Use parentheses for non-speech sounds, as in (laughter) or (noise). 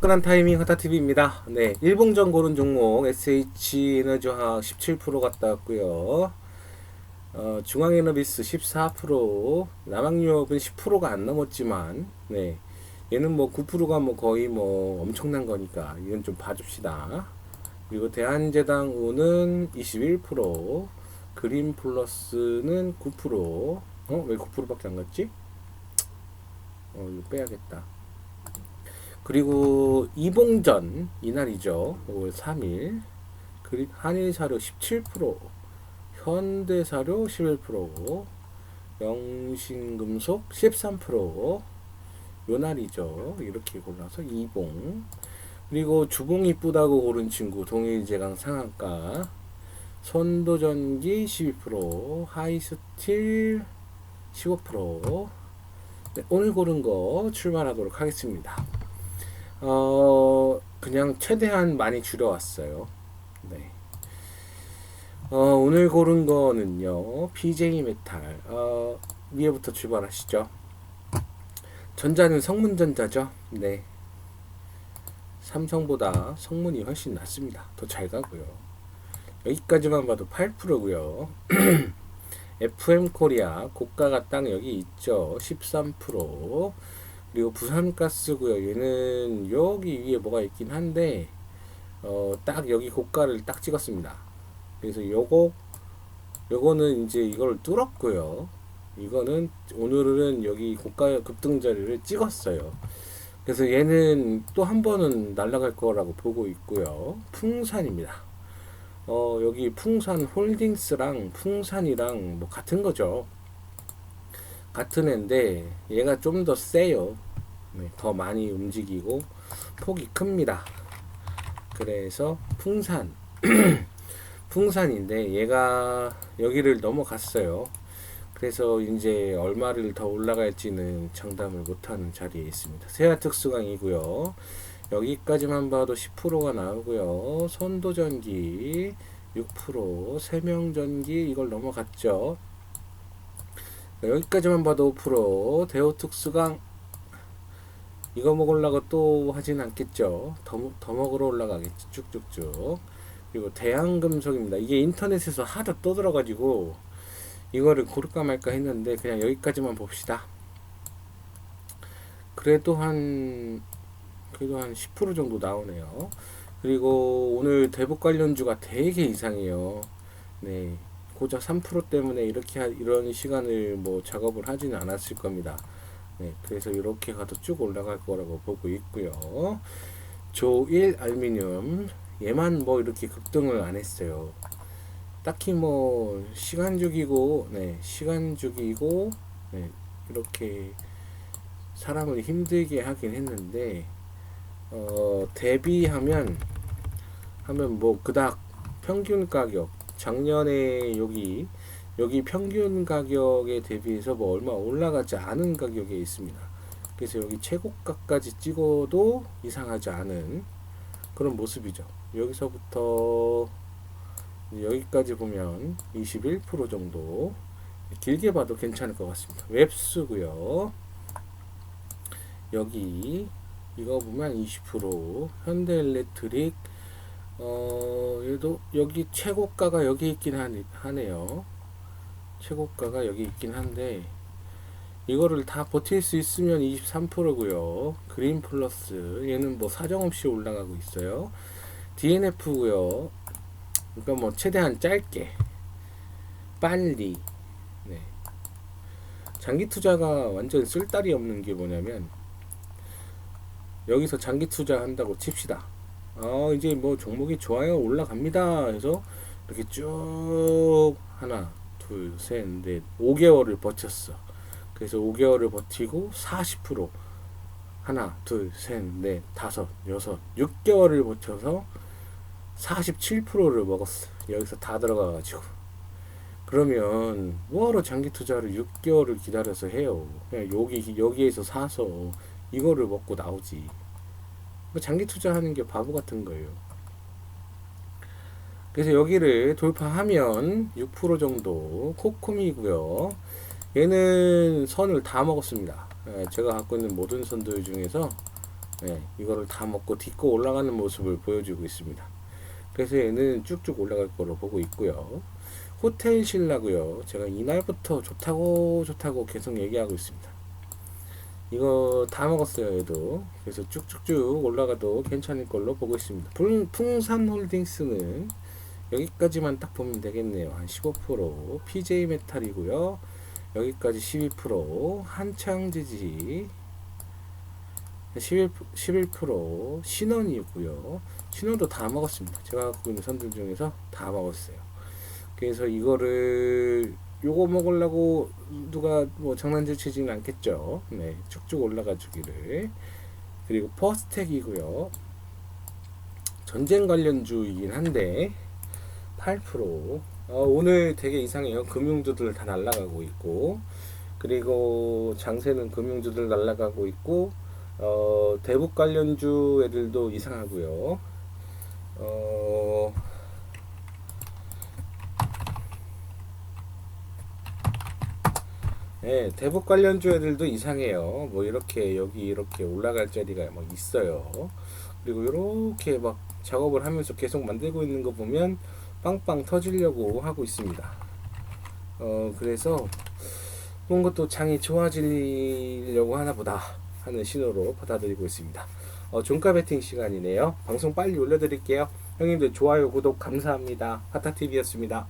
화끈한 타이밍 하타TV입니다. 네, 일봉전 고른 종목 SH 에너지화학 17% 갔다 왔고요. 어, 중앙에너비스 14%, 남학유업은 10%가 안 넘었지만, 네, 얘는 뭐 9%가 뭐 거의 뭐 엄청난 거니까 이건 좀 봐줍시다. 그리고 대한제당우는 21%, 그린 플러스는 9%, 어, 왜 9%밖에 안 갔지? 어, 이거 빼야겠다. 그리고 이봉전 이날이죠. 5월 3일. 그리고 한일사료 17%, 현대사료 11%, 영신금속 13%. 요 날이죠. 이렇게 골라서 이봉. 그리고 주봉 이쁘다고 고른 친구 동일 제강 상한가. 선도전기 12%, 하이스틸 15%. 네, 오늘 고른 거 출발하도록 하겠습니다. 어, 그냥 최대한 많이 줄여왔어요. 네. 어, 오늘 고른 거는요, PJ 메탈. 어, 위에부터 출발하시죠. 전자는 성문전자죠. 네. 삼성보다 성문이 훨씬 낫습니다. 더 잘 가고요. 여기까지만 봐도 8%고요. FM (clears throat) 코리아 고가가 딱 여기 있죠. 13%. 그리고 부산가스고요. 얘는 여기 위에 뭐가 있긴 한데 어, 딱 여기 고가를 딱 찍었습니다. 그래서 요거 요거는 이제 이걸 뚫었고요. 이거는 오늘은 여기 고가 급등 자리를 찍었어요. 그래서 얘는 또 한 번은 날아갈 거라고 보고 있고요. 풍산입니다. 어, 여기 풍산 홀딩스랑 풍산이랑 뭐 같은 거죠. 같은 애인데 얘가 좀 더 세요. 네, 더 많이 움직이고 폭이 큽니다. 그래서 풍산 (clears throat) 풍산인데 얘가 여기를 넘어갔어요. 그래서 이제 얼마를 더 올라갈지는 장담을 못하는 자리에 있습니다. 세아 특수강이고요. 여기까지만 봐도 10%가 나오고요. 선도전기 6%, 세명전기 이걸 넘어갔죠. 여기까지만 봐도 5%, 대우특수강 이거 먹으려고 또 하진 않겠죠. 더, 더 먹으러 올라가겠지. 쭉쭉쭉. 그리고 대한금속입니다. 이게 인터넷에서 하도 떠들어가지고 이거를 고를까 말까 했는데 그냥 여기까지만 봅시다. 그래도 한 그래도 한 10% 정도 나오네요. 그리고 오늘 대북 관련주가 되게 이상해요. 네. 고작 3% 때문에 이렇게 하, 이런 시간을 뭐 작업을 하지는 않았을 겁니다. 네, 그래서 이렇게 가도 쭉 올라갈 거라고 보고 있고요. 조1 알미늄 얘만 뭐 이렇게 급등을 안 했어요. 딱히 뭐 시간 주기고 네, 시간 주기고 네, 이렇게 사람을 힘들게 하긴 했는데 어, 대비하면 하면 뭐 그닥 평균 가격 작년에 여기 여기 평균 가격에 대비해서 뭐 얼마 올라가지 않은 가격에 있습니다. 그래서 여기 최고가까지 찍어도 이상하지 않은 그런 모습이죠. 여기서부터 여기까지 보면 21% 정도 길게 봐도 괜찮을 것 같습니다. 웹스고요. 여기 이거 보면 20% 현대일렉트릭 어 얘도 여기 최고가가 여기 있긴 하네요. 최고가가 여기 있긴 한데 이거를 다 버틸 수 있으면 23%고요. 그린 플러스 얘는 뭐 사정없이 올라가고 있어요. DNF고요. 그러니까 뭐 최대한 짧게 빨리 네. 장기 투자가 완전 쓸데리 없는 게 뭐냐면 여기서 장기 투자 한다고 칩시다. 어 이제 뭐 종목이 좋아요 올라갑니다. 해서 이렇게 쭉 하나 둘, 셋, 넷, 5개월을 버텼어. 그래서 5개월을 버티고 40% 하나, 둘, 셋, 넷, 다섯, 여섯, 6개월을 버텨서 47%를 먹었어. 여기서 다 들어가 가지고. 그러면 뭐하러 장기 투자를 6개월을 기다려서 해요. 그냥 여기 여기에서 사서 이거를 먹고 나오지. 뭐 장기 투자하는 게 바보 같은 거예요. 그래서 여기를 돌파하면 6% 정도 코코미고요. 얘는 선을 다 먹었습니다. 예, 제가 갖고 있는 모든 선들 중에서 네, 이거를 다 먹고 딛고 올라가는 모습을 보여주고 있습니다. 그래서 얘는 쭉쭉 올라갈 거로 보고 있고요. 호텔 신라고요. 제가 이날부터 좋다고 좋다고 계속 얘기하고 있습니다. 이거 다 먹었어요, 얘도. 그래서 쭉쭉쭉 올라가도 괜찮을 걸로 보고 있습니다. 풍, 풍산홀딩스는 여기까지만 딱 보면 되겠네요. 한 15%, PJ 메탈이고요. 여기까지 12%, 한창지지 11, 11% 신원이고요. 신원도 다 먹었습니다. 제가 갖고 있는 선들 중에서 다 먹었어요. 그래서 이거를 요거 먹으려고 누가 뭐 장난질 치지는 않겠죠. 네, 쭉쭉 올라가 주기를. 그리고 퍼스텍이고요. 전쟁 관련주이긴 한데 8% 어, 오늘 되게 이상해요. 금융주들 다 날아가고 있고 그리고 장세는 금융주들 날아가고 있고 어, 대북 관련주 애들도 이상하고요. 어, 네, 대북 관련주 애들도 이상해요. 뭐 이렇게 여기 이렇게 올라갈 자리가 막 있어요. 그리고 이렇게 막 작업을 하면서 계속 만들고 있는 거 보면 빵빵 터지려고 하고 있습니다. 어, 그래서 뭔가 또 장이 좋아지려고 하나 보다 하는 신호로 받아들이고 있습니다. 어, 종가 베팅 시간이네요. 방송 빨리 올려드릴게요. 형님들 좋아요, 구독 감사합니다. 파타TV였습니다.